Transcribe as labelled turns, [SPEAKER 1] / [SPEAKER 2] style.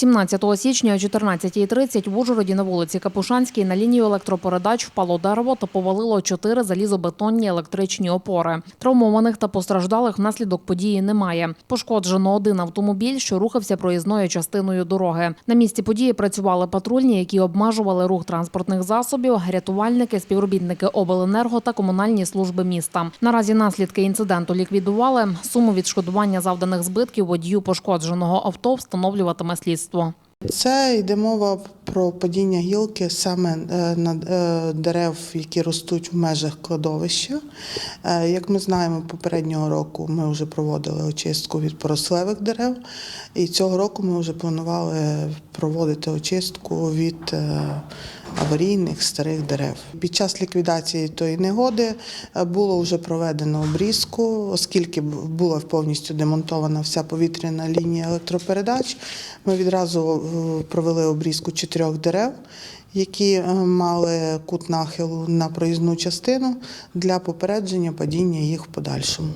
[SPEAKER 1] 17 січня о 14.30 в Ужгороді на вулиці Капушанській на лінію електропередач впало дерево та повалило чотири залізобетонні електричні опори. Травмованих та постраждалих внаслідок події немає. Пошкоджено один автомобіль, що рухався проїзною частиною дороги. На місці події працювали патрульні, які обмежували рух транспортних засобів, рятувальники, співробітники обленерго та комунальні служби міста. Наразі наслідки інциденту ліквідували. Суму відшкодування завданих збитків водію пошкодженого авто встановлюватиме слідство.
[SPEAKER 2] Це йде мова про падіння гілки саме е, на е, дерев, які ростуть в межах кладовища. Е, Як ми знаємо, попереднього року ми вже проводили очистку від порослевих дерев, і цього року ми вже планували проводити очистку від аварійних старих дерев. Під час ліквідації тої негоди е, було вже проведено обрізку, оскільки була повністю демонтована вся повітряна лінія електропередач. Ми відразу е, провели обрізку чотирьох дерев, які е, мали кут нахилу на проїзну частину для попередження падіння їх в подальшому.